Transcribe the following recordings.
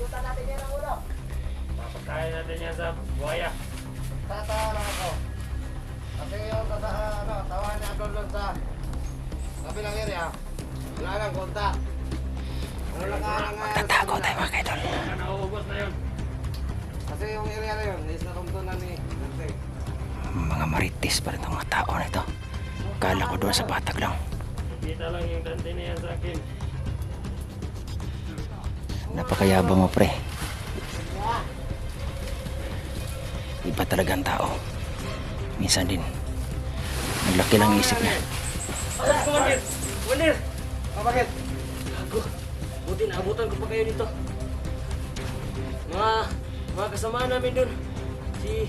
Ikutan natin yan ang ulo. Papakain natin yan sa buhaya. Tatawa lang ako. Kasi yung tata, ano, tawa niya doon doon sa kabilang area. Wala lang kontak. Ano lang ka lang Tatago tayo mga kaidol. Nauubos na yun. Kasi yung area na yun, is natumtunan ni Dante. Mga marites pa rin itong mga tao na ito. Kala ko doon sa batag lang. Kita lang yung dante niya sa akin. Napakayabang mo pre. Iba talaga ang tao. Minsan din. Naglaki lang isip niya. Commander! Commander! Bakit? Ako, buti naabutan ko pa kayo dito. Mga, mga kasama namin doon. Si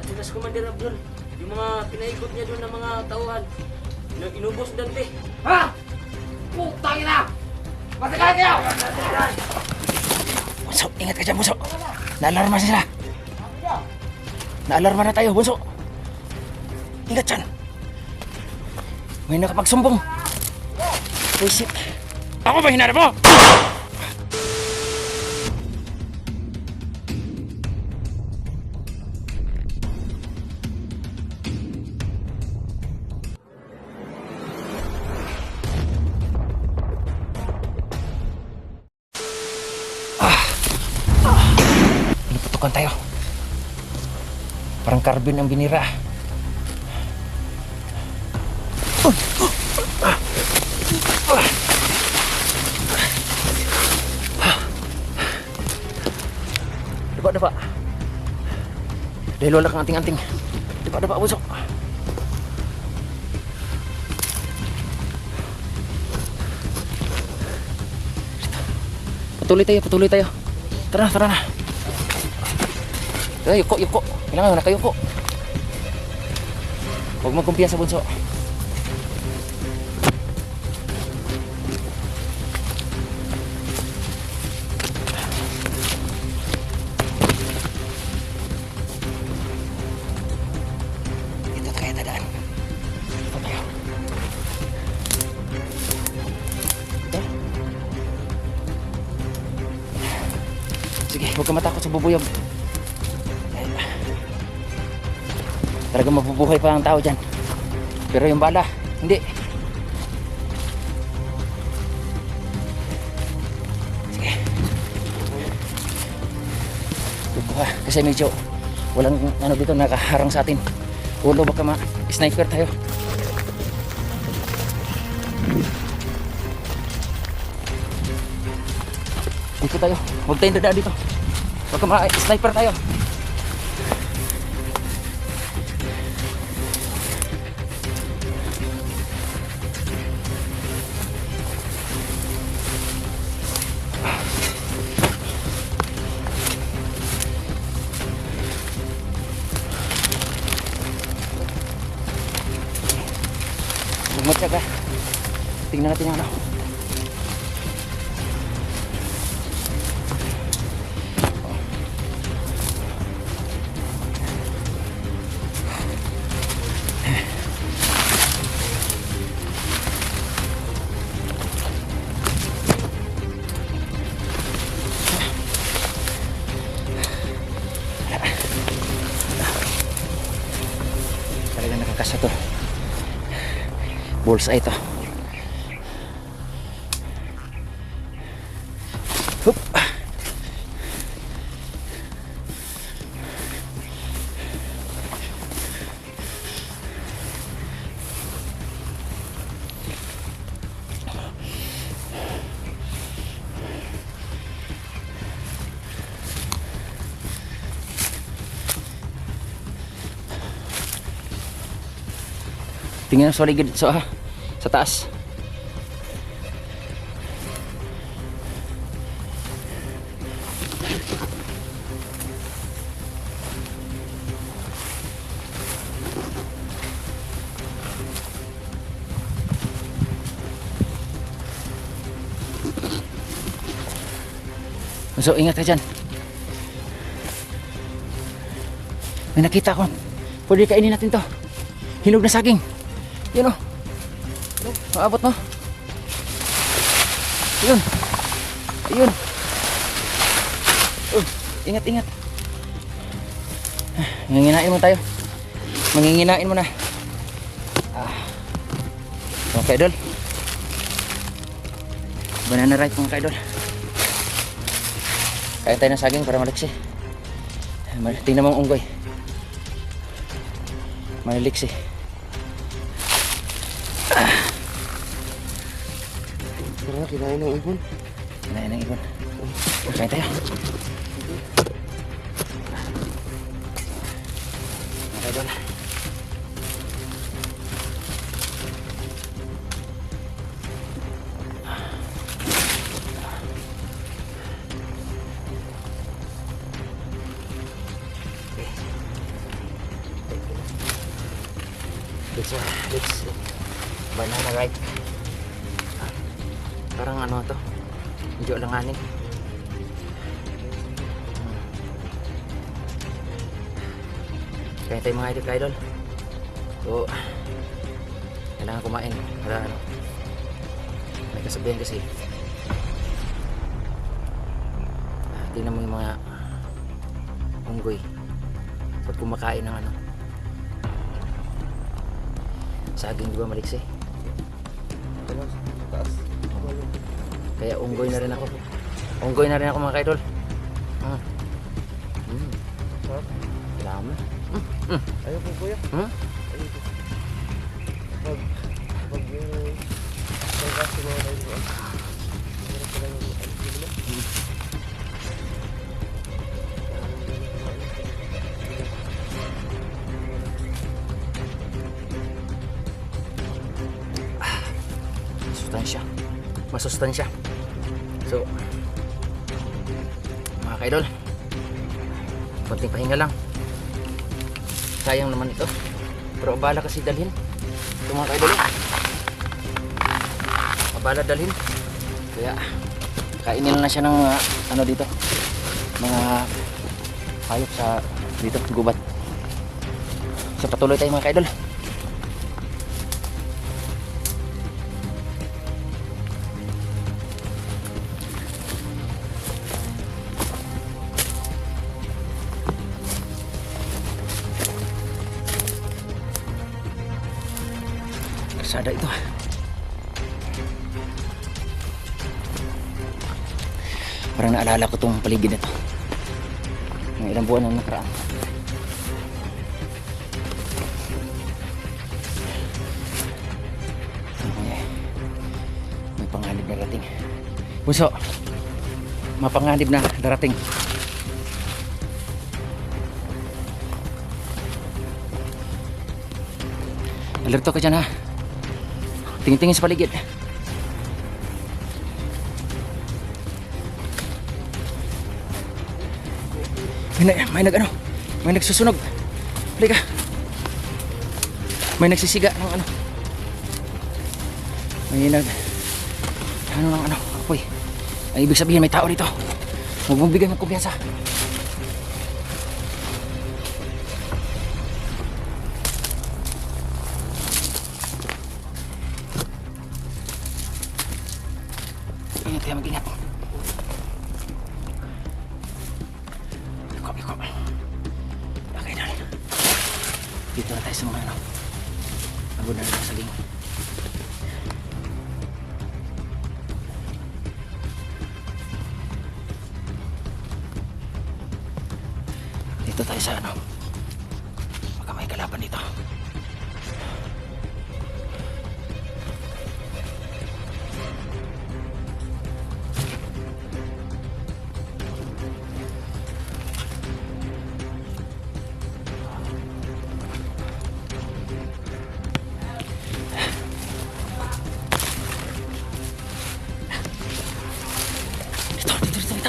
Atinas Commander Abdul. Yung mga pinaikot niya doon ng mga tauhan. Inu- Inubos dante. Ha? Putang ina! Masagal kayo! Bunso, ingat ka dyan bunso. Naalarma sila. Naalarma na tayo bunso. Ingat dyan. May nakapagsumbong. Wisit. Ako ba hinarap mo? Pinuputukan tayo. Parang carbon ang binira. Daba, daba. Dahil wala kang anting-anting. Daba, daba, busok. Patuloy tayo, patuloy tayo. Tara tara na. Tara, yuko, yuko. Kailangan na kayo ko. Huwag magkumpiyan sa bunso. Sige, huwag ka matakot sa bubuyog. Talaga mabubuhay pa ang tao dyan. Pero yung bala, hindi. Sige. Tupo ka. Kasi medyo walang ano dito nakaharang sa atin. Ulo baka ma-sniper tayo. Dito tayo. Huwag tayong dadaan dito. Baka ma-sniper tayo. Matyaga. Tingnan natin yung ano. Bullseye ito. Hup. Tingnan sa ligid sa sa taas. So, ingat ka dyan. May nakita ko. Pwede kainin natin to. Hinog na saging. Yun o. Maabot no. Ayun. Ayun. Ingat, ingat. Manginginain mo tayo. Manginginain mo na. Ah. Mga kaidol. Banana right mga kaidol. Kaya tayo ng saging para maliksi. Mal- Tingnan mo ang unggoy. Maliksi. Tara, kinain ng ibon. Kinain ng ibon. Kain tayo. Mga Kaya tayo mga idol idol. So, kailangan kumain. Para ano, may kasabihan kasi. Ah, tingnan mo yung mga unggoy. Pag kumakain ng ano, saging di ba maliksi? Kaya unggoy na rin ako. Unggoy na rin ako mga kaidol. Ayaw po kuya. Hmm? Ayaw po. Pag, pag yung... Pag kasi mga kayo doon. Masustansya. Masustansya. So, mga kaidol, konting pahinga lang. Sayang naman ito. Pero abala kasi dalhin. Ito mga kaidol. eh. Abala dalhin. Kaya, kainin na siya ng mga, ano dito, mga hayop sa dito, gubat. So, patuloy tayo mga kaidol. Naalala ko tong paligid na to. Ng ilang buwan na nakaraan. May, may panganib na darating. Puso, mapanganib na darating. Alerto ka dyan ha. Tingin-tingin sa paligid. May, na, may nag ano, may nagsusunog. Halika. May nagsisiga ng ano. May nag, ano ng ano, apoy. Ay, ibig sabihin may tao dito. Huwag mong bigyan ng kumpiyansa. Liko, liko. Okay na. Dito na tayo sa mga ano. Abot na rin ang saging.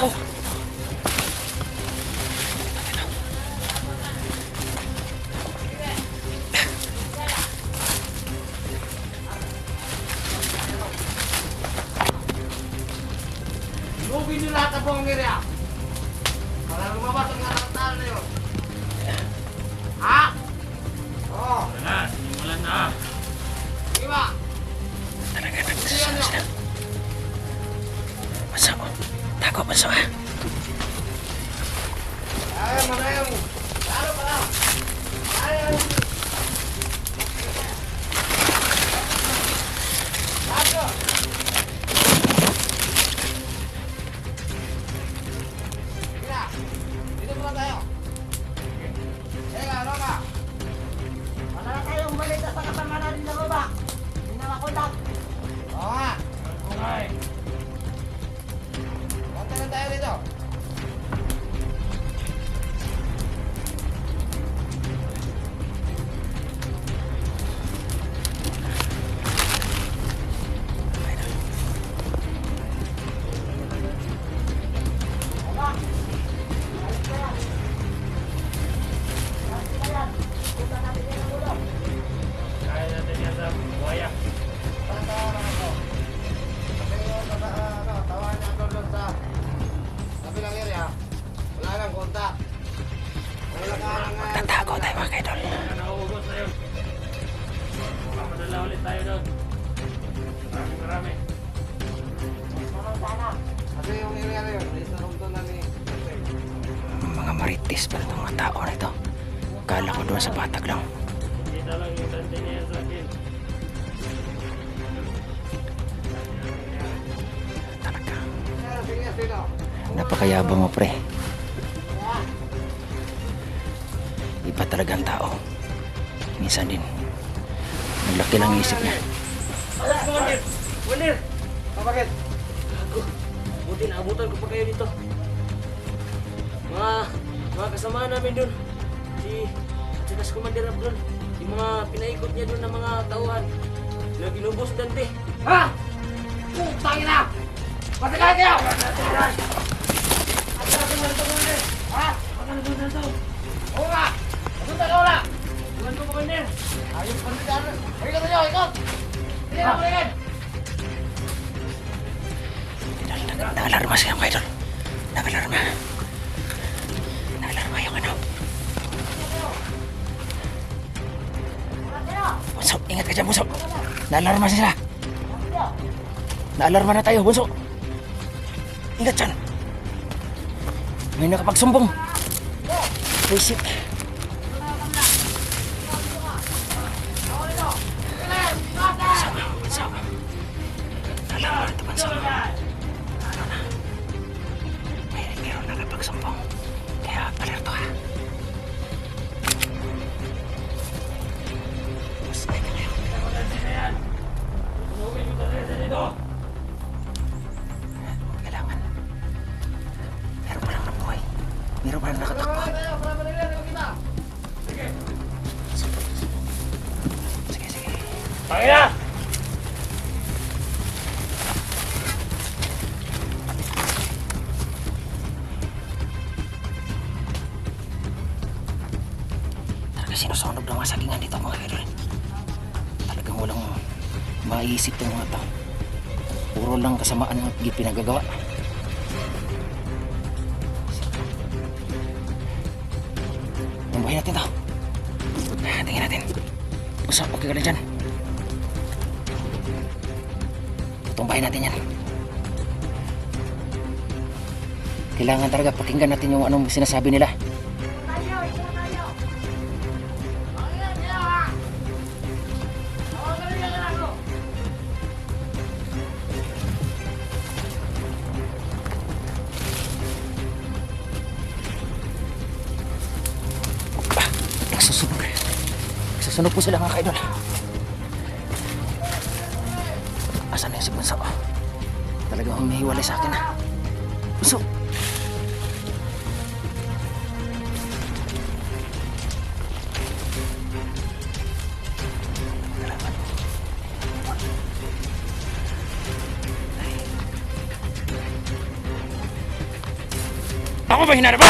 Dito, dito, Napakayabang mo pre. Iba talaga ang tao. Minsan din. Naglaki lang isip niya. Bakit? Ako, buti naabutan ko pa kayo dito. Mga, mga kasama namin doon. Si, at si Commander Abdul. Yung mga pinaikot niya doon ng mga tauhan. Na binubos si Dante. Ha? Putangin na! Masagal kayo! Oo nga! Masunta ka wala! Iwan ko, Commander. Pa rin dyan. Ikot nyo, ikot! Hindi na maligid! Nag-alarma siya mga idol. Nag-alarma. Nag-alarma yung ano. Bunso, ingat ka dyan, Bunso. Naalarma sila. Naalarma na tayo, Bunso. Ingat dyan. May nakapagsumbong. Visit. Sama, pinagagawa. Tumbahin natin to. Tingnan natin. Usap, okay ka na dyan. Tumbahin natin yan. Kailangan talaga pakinggan natin yung anong sinasabi nila. Asan na yung si Bunso? Talagang humihiwalay sa akin. ah. Bunso! Ako ba hinarap?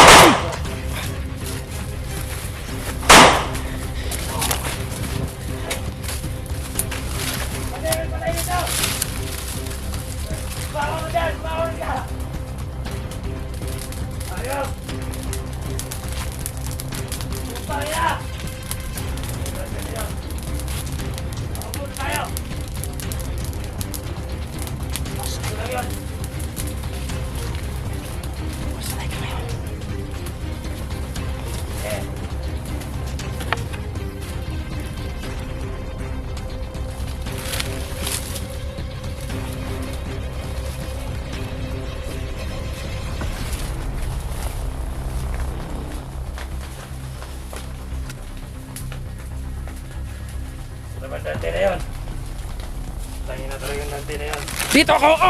Dito ako! Oh!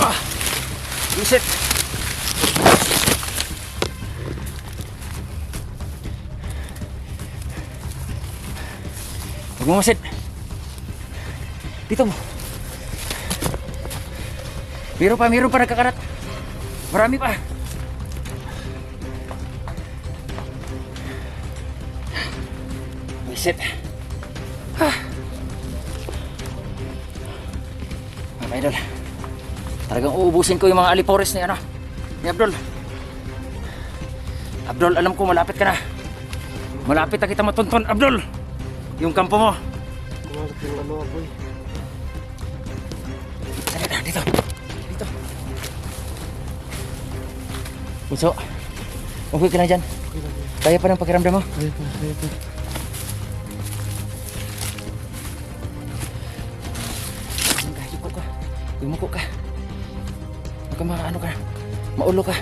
Ah! Huwag mo masit. Dito mo. Meron pa, meron pa nagkakarat. Marami pa. Visit. Ah. Mga idol. Talagang uubusin ko yung mga alipores ni ano. Ni Abdul. Abdul, alam ko malapit ka na. Malapit na kita matunton, Abdul. Yung kampo mo. Kumagat yung. Dali na, dito. Dito. Puso. Okay ka na dyan. Kaya pa ng pakiramdam mo? Kaya pa, kaya pa. Yumuko ka. Huwag ka mga ano ka. Maulo ka.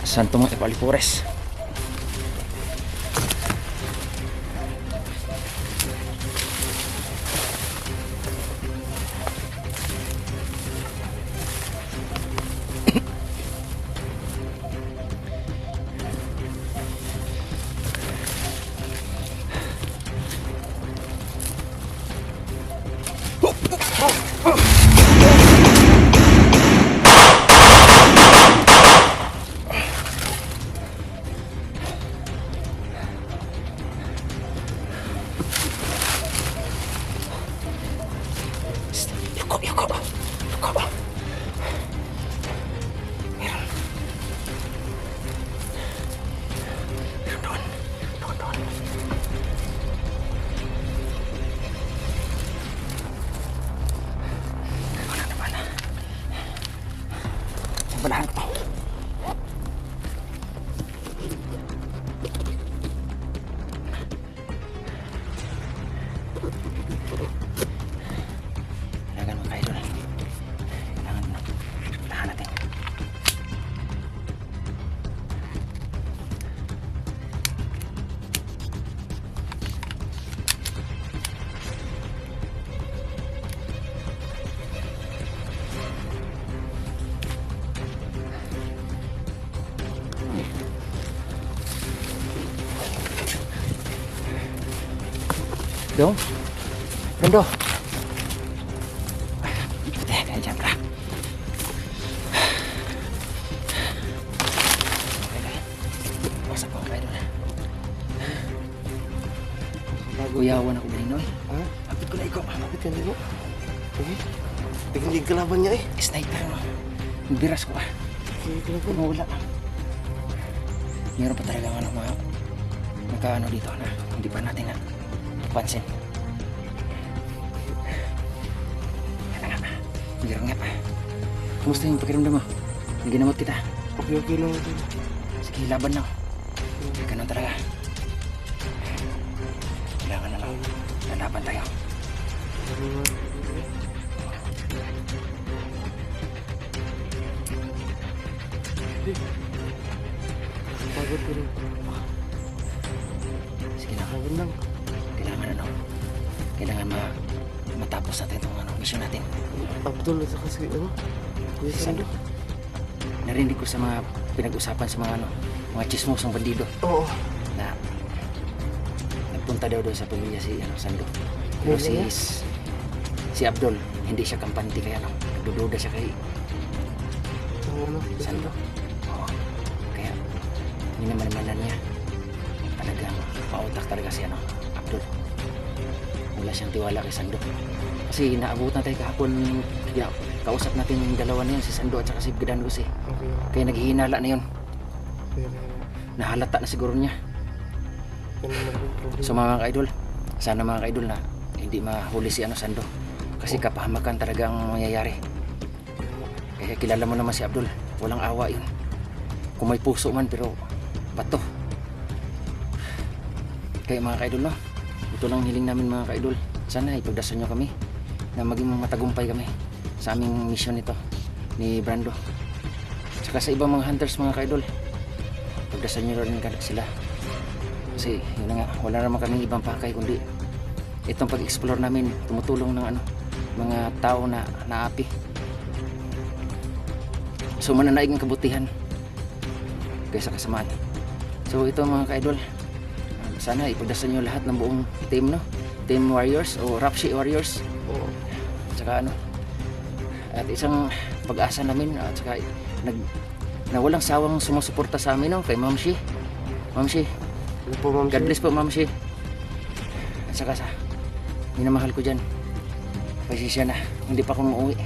Santo mo Epalipures. Dong? Rondo? Teka, dyan ka. Ko kayo doon. Kuyawan ako din, Noy. Ha? Kapit ko na ikaw. Kapit ka nilo. Okay. Yung kalaban niya eh. Sniper? Ang biras ko ah. Sige, kalaban. Mawala. Meron pa talaga ano, mga magkaano dito na hindi pa natin na pansin. Yan na nga. Meron nga pa. Kumusta yung pakiramdam mo? Yung ginamot kita. Okay, okay lang. Okay. Sige, laban lang. Ganun talaga. Kailangan na lang. Lalaban tayo. Pagod Abdul at saka si ano? Kuya Sando. Narinig ko sa mga pinag-usapan sa mga ano, mga chismosong bandido Oo. na nagpunta daw doon sa pamilya si ano, Sando. Pero si si Abdul, hindi siya kampante kaya ano, nagdududa siya kay Ang ano? Sando. Oo. Kaya minamananan niya. Talagang pautak talaga si ano, Abdul. Wala siyang tiwala kay Sando. Kasi naabot na tayo kahapon, kaya kausap natin yung dalawa na yun, si Sando at saka si Gdanus eh. Okay. Kaya naghihinala na yun. Okay. Nahalata na siguro niya. So mga ka-idol, sana mga ka-idol na hindi mahuli si ano Sando. Kasi kapahamakan talaga ang mangyayari. Kaya kilala mo naman si Abdul. Walang awa yun. Kung may puso man pero bato. Kaya mga ka-idol no, ito lang hiling namin mga ka-idol. Sana ipagdasal nyo kami. Na maging matagumpay kami sa aming mission nito ni Brando. Tsaka sa ibang mga hunters mga kaidol. Pagdasan nyo rin sila. Kasi yun nga, wala naman kami ibang pakay kundi itong pag-explore namin tumutulong ng ano, mga tao na naapi. So mananaig ang kabutihan kaysa kasamaan. So ito mga ka-idol, um, sana ipagdasan nyo lahat ng buong team no? Team Warriors o Rapshi Warriors. O tsaka ano, at isang pag-asa namin at saka nag na walang sawang sumusuporta sa amin no? kay Ma'am Shi. Ma'am Shi, po, ma'am? God bless po Ma'am Shi. At saka sa minamahal ko dyan. Pasisya na, hindi pa ako umuwi.